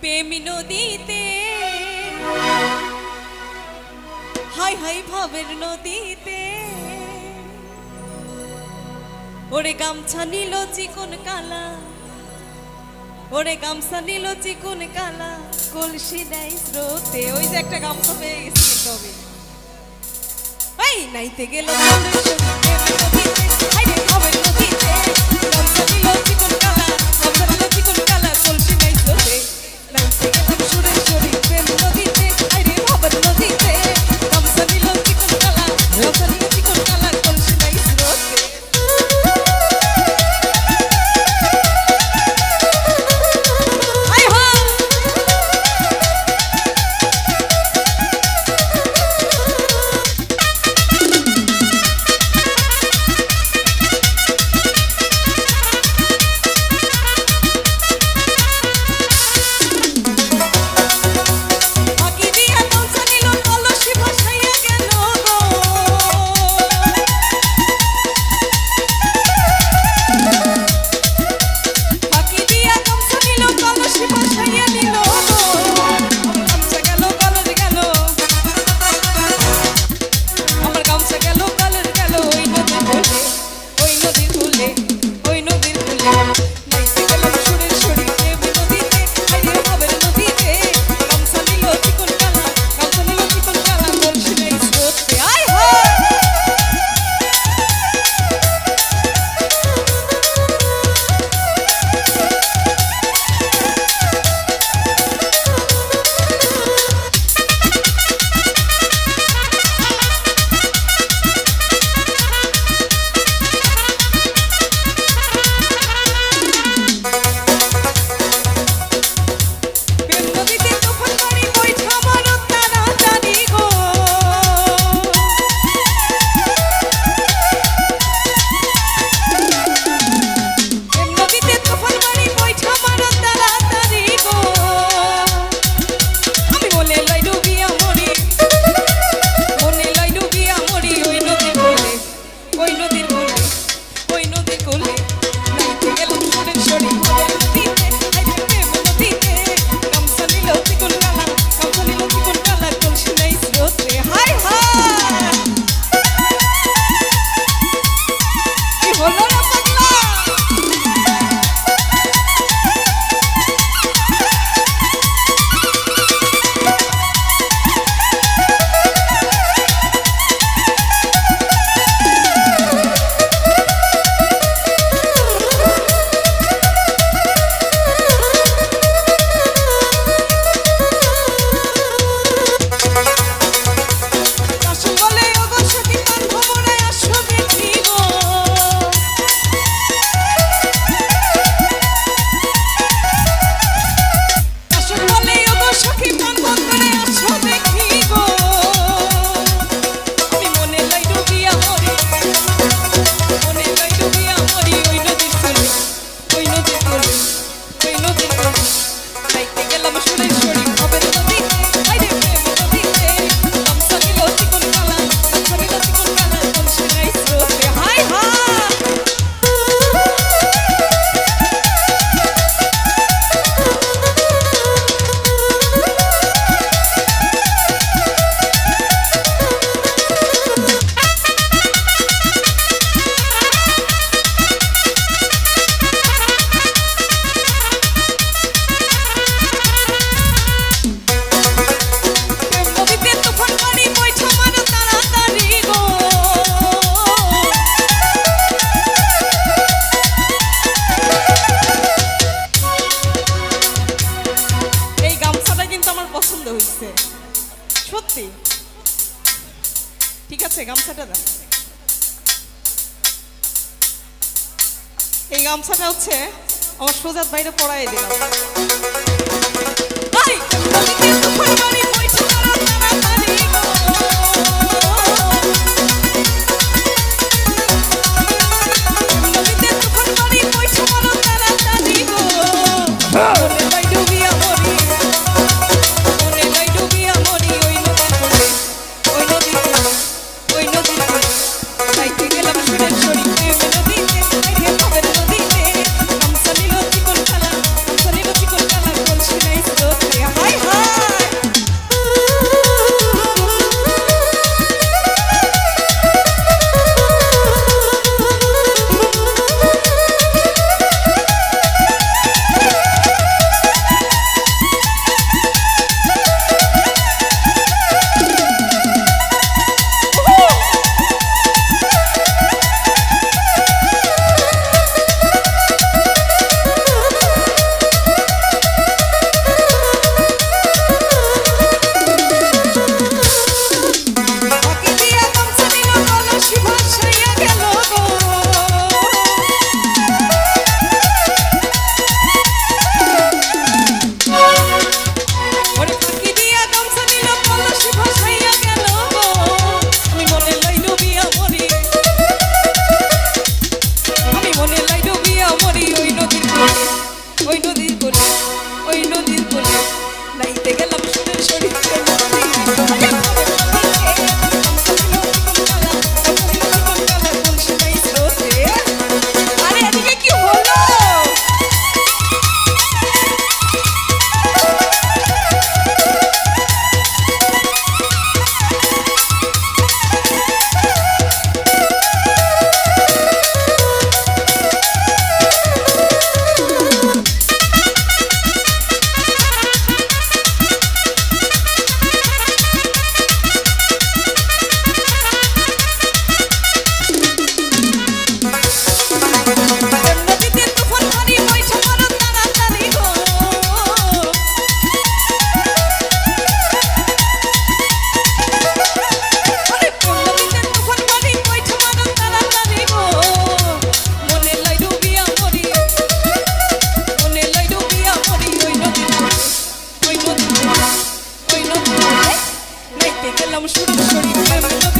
প্রেম নদীতে। High high, ভাবের নদীতে। ওরে গামছা নিল চিকন কালা। ওরে গামছা নিল চিকন কালা। কলসি নাই স্রোতে। ওই যে একটা গামছা পেয়ে গেছি কিন্তু আমি এই, নাইতে গেল হাই রে এই গামছাটা হচ্ছে আমার সোজাত বাইরে পড়াই দিলাম। নাইতে গেলাম সুর